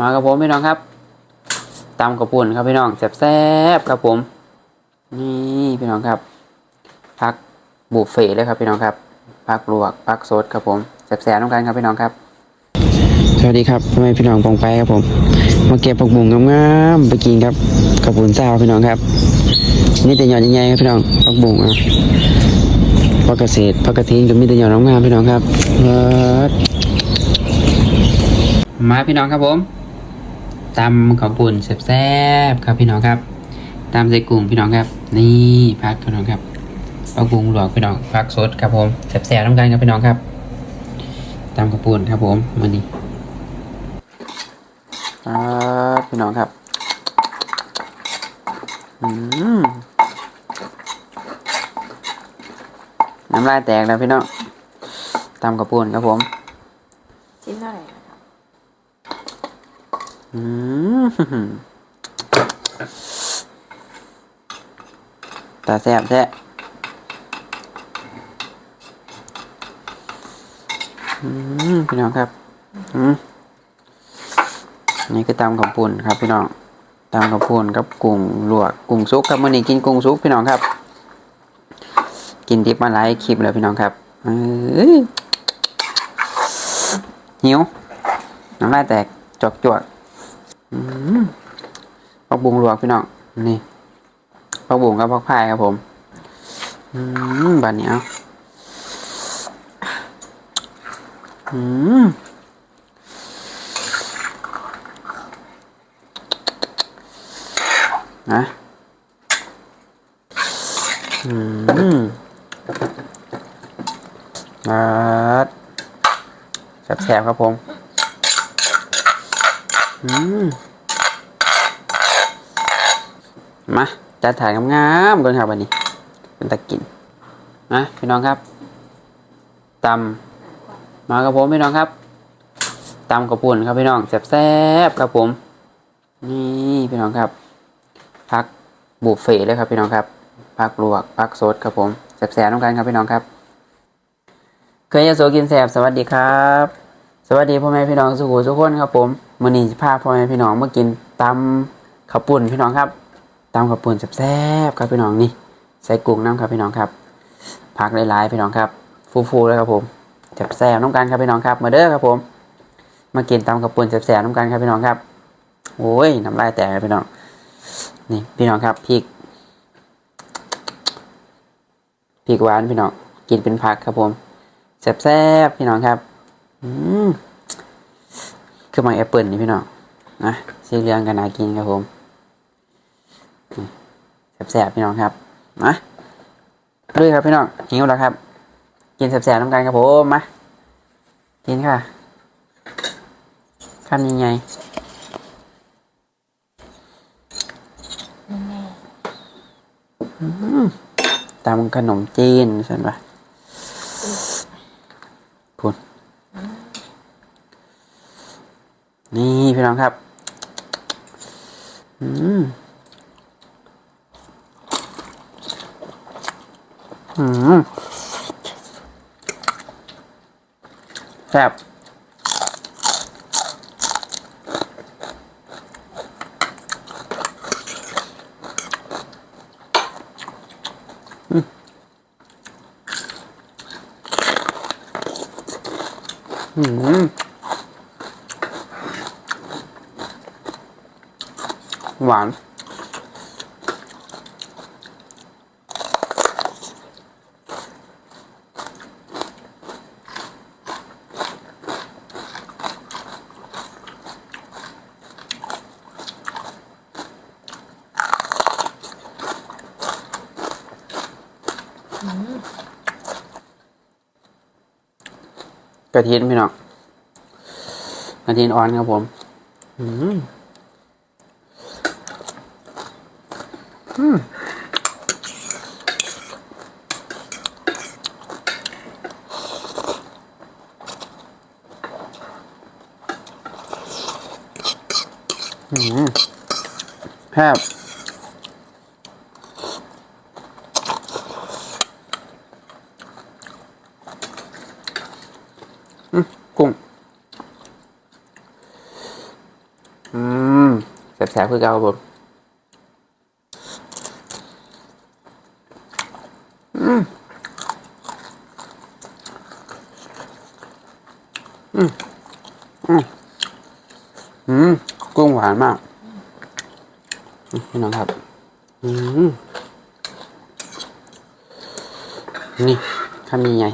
มากับผมพี่น้องครับตำกระปุ่นครับพี่น้องแซ่บๆครับผม นี่พี่น้องครับพักบุฟเฟ่ต์เลยครับพี่น้องครับพักลวกพักสดครับผมแซ่บๆน้องกันครับพี่น้องครับ สวัสดีครับพ่อแม่พี่น้องปองไปครับผม มาเก็บผักบุ้งงามๆไปกินครับกระปุ่นเจ้าพี่น้องครับ นี่แต่หยอดใหญ่ๆครับพี่น้องผักบุ้งอะผักเกษตรผักกระถินก็มีแต่หยอดงามๆพี่น้องครับเลิศมาพี่น้องครับผม ตำข้าวปุ่นแซ่บๆครับพี่น้องครับตำใส่กุ้งพี่น้องครับ นี่พักพี่น้องครับผักบุ้งหลวกพี่น้องพักสดครับผมแซ่บๆน้ำกันครับพี่น้องครับตำข้าวปุ่นครับผมมานี่ครับพี่น้องครับน้ำลายแตกแล้วพี่น้องตำกระปุนครับผม ชิ้นเท่าไหร่นะครับ อืม ตาแซ่บแท้อืมพี่น้องครับอืมนี่คือตำกับปุ่นครับพี่น้องตำกับปุ่นกับกุ้งลวกกุ้งซุกครับเมื่อนี้กินกุ้งซุกพี่น้องครับ กินดิบมาหลายคลิปแล้วพี่น้องครับเอ้ยหิวน้ำลายแตกจอกจวก ผักบุงลวกพี่น้องนี่ผักบุงกับผักพายครับผม อืมบานนี้เอาอืมนะอืมมาแซ่บๆครับผม มาจัดถ่ายงามๆก่อนครับวันนี้ เป็นตะกินนะพี่น้องครับตำมากับผมพี่น้องครับตำกระปุ่นครับพี่น้องแซ่บๆครับผม นี่พี่น้องครับพักบุฟเฟ่เลยครับพี่น้องครับพักลวกพักสดครับผมแสบๆน้องกันครับพี่น้องครับ เคยจะโซกินแสบสวัสดีครับ สวัสดีพ่อแม่พี่น้องสุขุทุกคนครับผม มื้อนี้พาพ่อแม่พี่น้องมากินตำข้าวปุ่นพี่น้องครับตำข้าวปุ่นแซ่บๆครับพี่น้องนี่ใส่กุ้งน้ำครับพี่น้องครับผักหลายๆพี่น้องครับ ฟูๆเลยครับผมแซ่บๆน้องกันครับพี่น้องครับ มาเด้อครับผม มากินตำข้าวปุ่นแซ่บๆน้องกันครับพี่น้องครับโอ้ยน้ำลายแตกเลยพี่น้องนี่พี่น้องครับพริกพริกหวานพี่น้องกินเป็นผักครับผมแซ่บๆพี่น้องครับ อืม คือมังแอปเปิลนี่พี่น้องนะสีเหลืองกันนากินครับผมแซ่บๆพี่น้องครับมาด้วยครับพี่น้องหิวแล้วครับ กินแซ่บๆน้ำกันครับผมมากินค่ะคำยังไงยังไงตำขนมจีนใช่ไหมพูด นี่พี่น้องครับอืมอืมแซ่บอืม วานกระเทียมพี่น้องกระเทียมอ่อนครับผม อืม แทบกุ้ง อืมแสบๆคือเกาแบบอืมอืมอืม กุ้งหวานมากพี่น้องครับนี่ข้ามีไง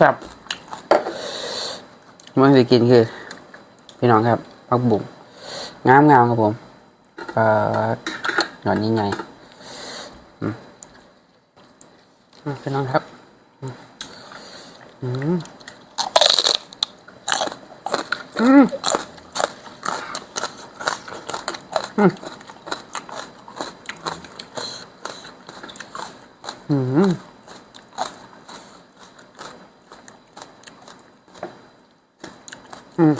ครับมันจะกินคือ พี่น้องครับผักบุ๋งงามงามครับผมก็หนอนยิ่งใหญ่อืมพี่น้องครับอืมอืมอืมอืม อืม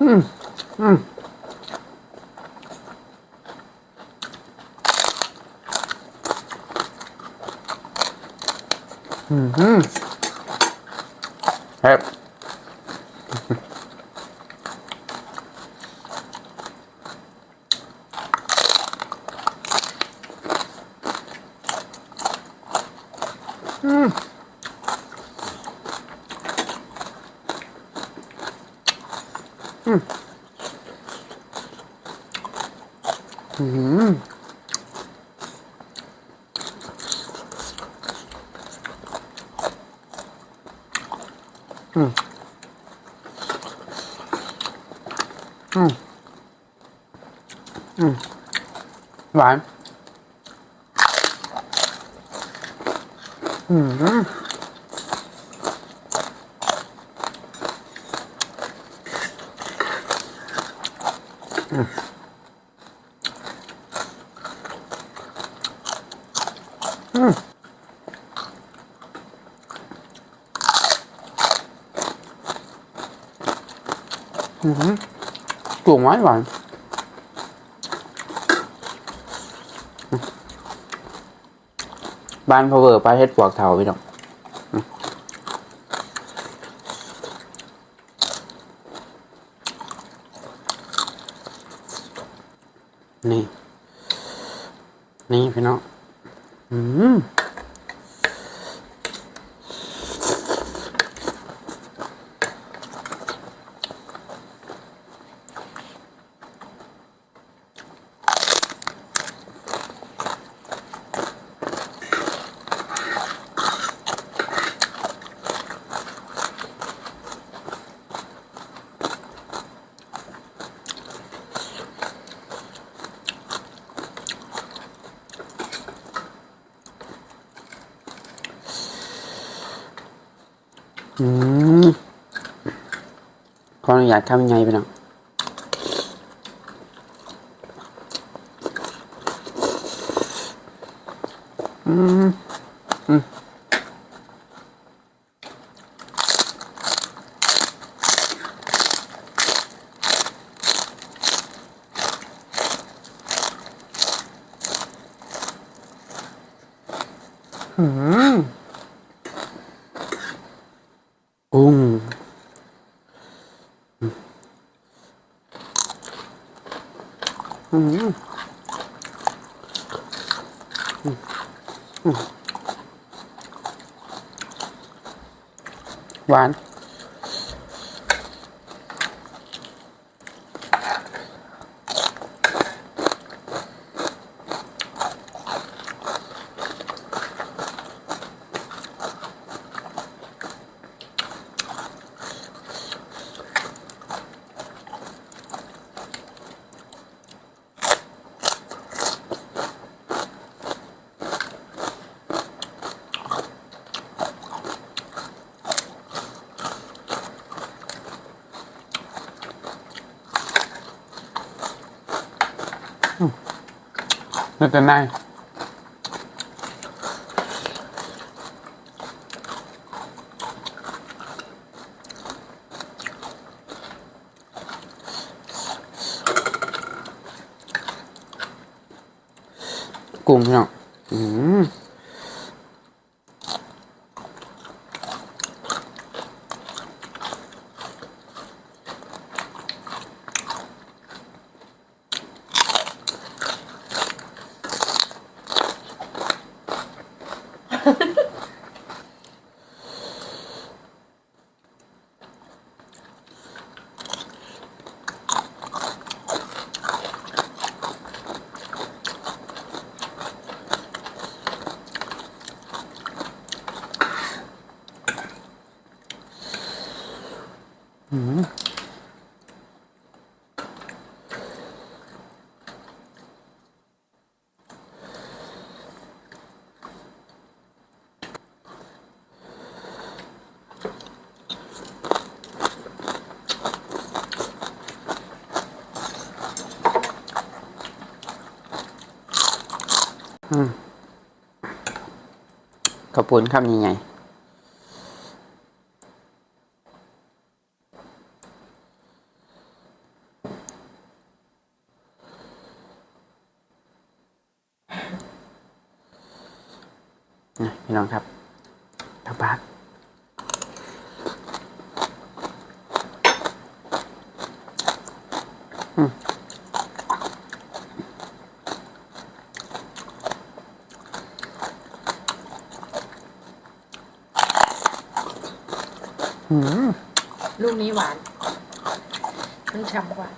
อืม อืมอืมอืมครับ อืมอืม อืม อืม หวาน อืม กุ้งหวานหวานบ้านพอเวอร์ไปเฮ็ดปวกเถาพี่น้อง อืมขออนุญาตทำยังไงพี่น้องอืมอืมอืมกุ้งอืมอืมอืม หวาน นึกกันไขอบคุณครับยังไงพี่น้องครับทับปากอืม ลูกนี้หวานมันฉ่ำกว่า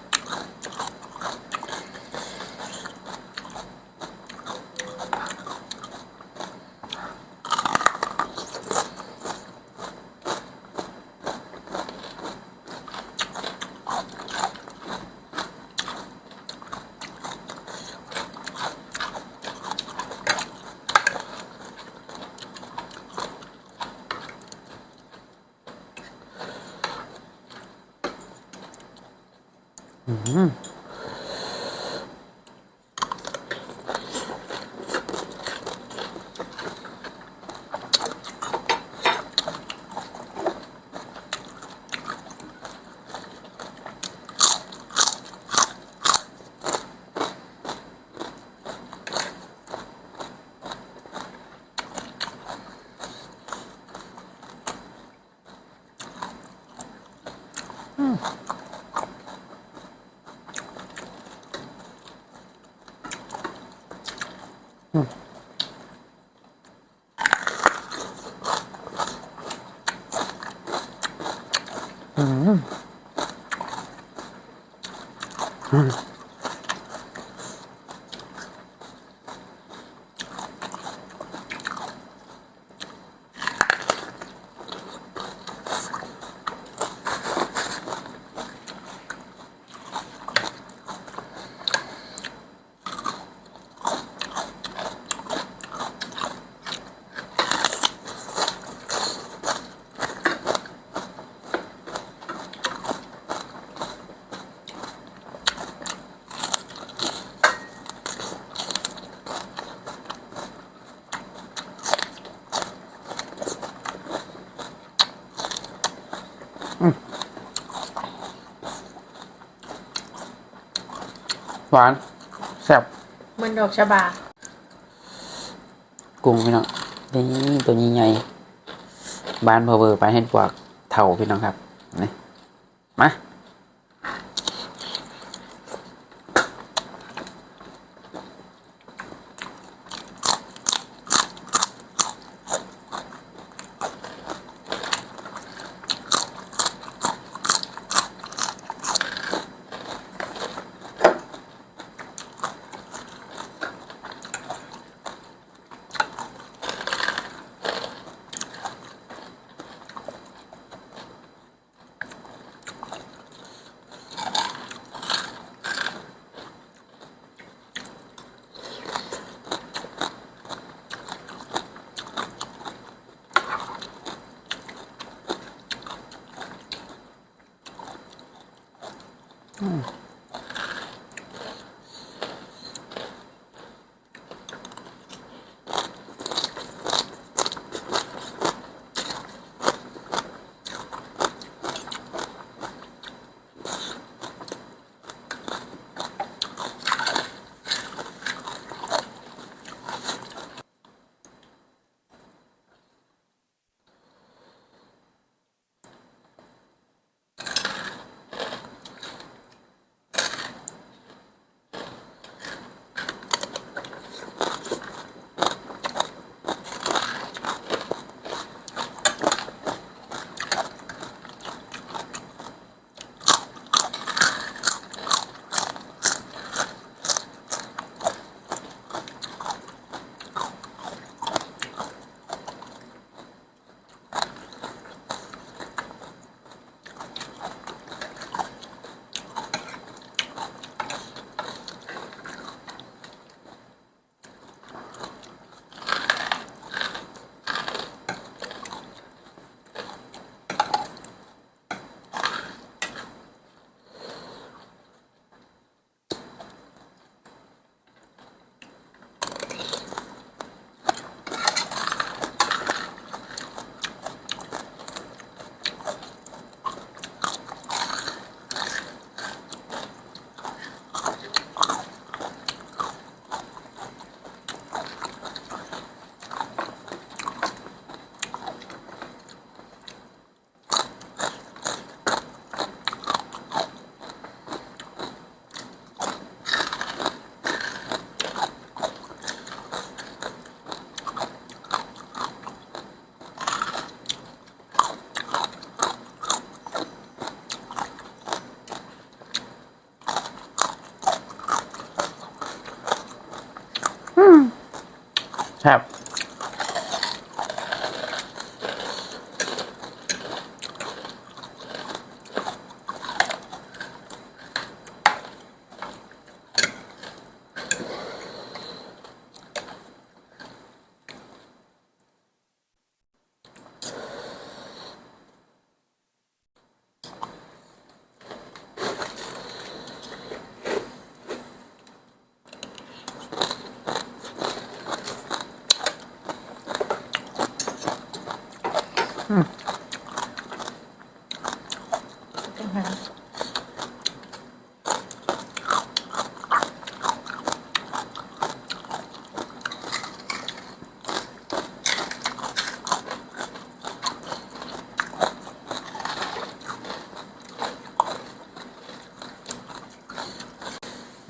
Mm-hmm. หวานแซ่บเหมันดอกชะบา กุ้งพี่น้องนี่ตัวนี้ใหญ่บ้านเพอเวอร์ไปให้ปวกเท่าพี่น้องครับนี่มา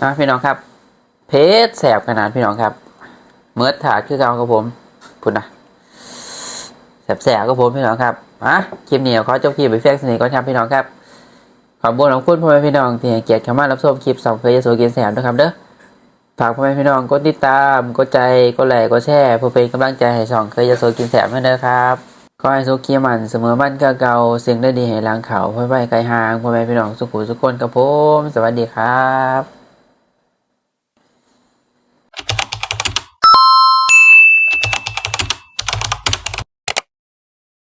อะพี่น้องครับ เพชรแสบขนาดพี่น้องครับเมื่อถาดคือเก่ากับผมพุ่นนะแสบแสบกับผมพี่น้องครับอะคลิปนี้ขอจบคลิปไปเฟกสนิทก่อนครับพี่น้องครับขอบคุณของคุณพ่อแม่พี่น้องที่เกียรติเข้ามารับชมคลิปสองเคยจะโซกินแสบนะครับเด้อฝากพ่อแม่พี่น้องกดติดตามกดใจกดไลค์กดแชร์เพื่อเป็นกำลังใจให้สองเคยจะโซกินแสบให้เด้อครับขอให้สุขีมันเสมอบ้านเก่าๆสิ่งได้ดีให้ล้างเขาพ่อไปไกลห่างพ่อแม่พี่น้องสุขุสุขคนกับผม สวัสดีครับ